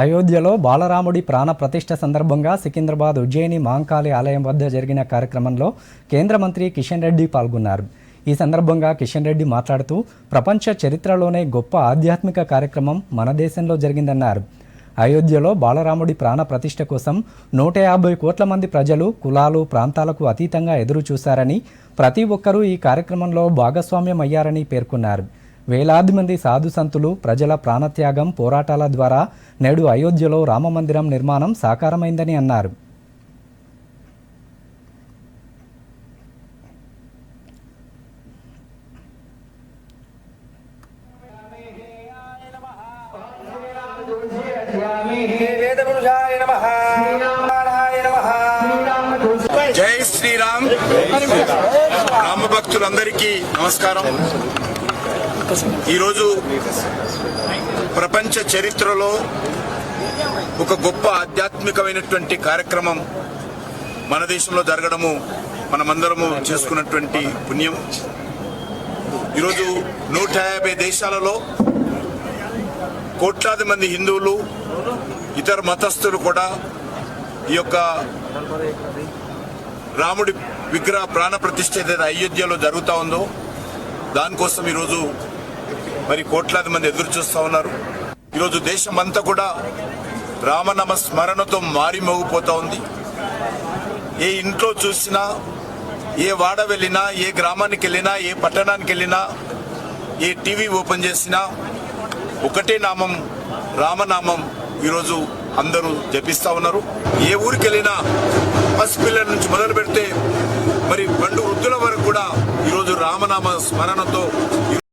అయోధ్యలో బాలరాముడి ప్రాణ ప్రతిష్ఠ సందర్భంగా సికింద్రాబాద్ ఉజ్జయిని మాంకాళి ఆలయం వద్ద జరిగిన కార్యక్రమంలో కేంద్ర మంత్రి కిషన్ రెడ్డి పాల్గొన్నారు. ఈ సందర్భంగా కిషన్ రెడ్డి మాట్లాడుతూ ప్రపంచ చరిత్రలోనే గొప్ప ఆధ్యాత్మిక కార్యక్రమం మన దేశంలో జరిగిందన్నారు. అయోధ్యలో బాలరాముడి ప్రాణ ప్రతిష్ఠ కోసం నూట యాభై కోట్ల మంది ప్రజలు కులాలు ప్రాంతాలకు అతీతంగా ఎదురు చూశారని ప్రతి ఒక్కరూ ఈ కార్యక్రమంలో భాగస్వామ్యం అయ్యారని పేర్కొన్నారు. వేలాది మంది సాధు సంతులు ప్రజల ప్రాణత్యాగం పోరాటాల ద్వారా నేడు అయోధ్యలో రామమందిరం నిర్మాణం సాకారమైందని అన్నారు. జై శ్రీరామ్. రామ భక్తులందరికీ నమస్కారం. ఈరోజు ప్రపంచ చరిత్రలో ఒక గొప్ప ఆధ్యాత్మికమైనటువంటి కార్యక్రమం మన దేశంలో జరగడము మనమందరము చేసుకున్నటువంటి పుణ్యం. ఈరోజు నూట యాభై దేశాలలో కోట్లాది మంది హిందువులు ఇతర మతస్థులు కూడా ఈ యొక్క రాముడి విగ్రహ ప్రాణ ప్రతిష్ఠ ఏదైతే అయోధ్యలో జరుగుతూ ఉందో దానికోసం ఈరోజు మరి కోట్లాది మంది ఎదురు చూస్తూ ఉన్నారు. ఈరోజు దేశం అంతా కూడా రామనామ స్మరణతో మారిమోగిపోతూ ఉంది. ఏ ఇంట్లో చూసినా ఏ వాడ వెళ్ళినా ఏ గ్రామానికి వెళ్ళినా ఏ పట్టణానికి వెళ్ళినా ఏ టీవీ ఓపెన్ చేసినా ఒకటే నామం రామనామం ఈరోజు అందరూ జపిస్తూ ఉన్నారు. ఏ ఊరికి వెళ్ళినా పసిపిల్లల నుంచి మొదలు పెడితే మరి బండు వృద్ధుల వరకు కూడా ఈరోజు రామనామ స్మరణతో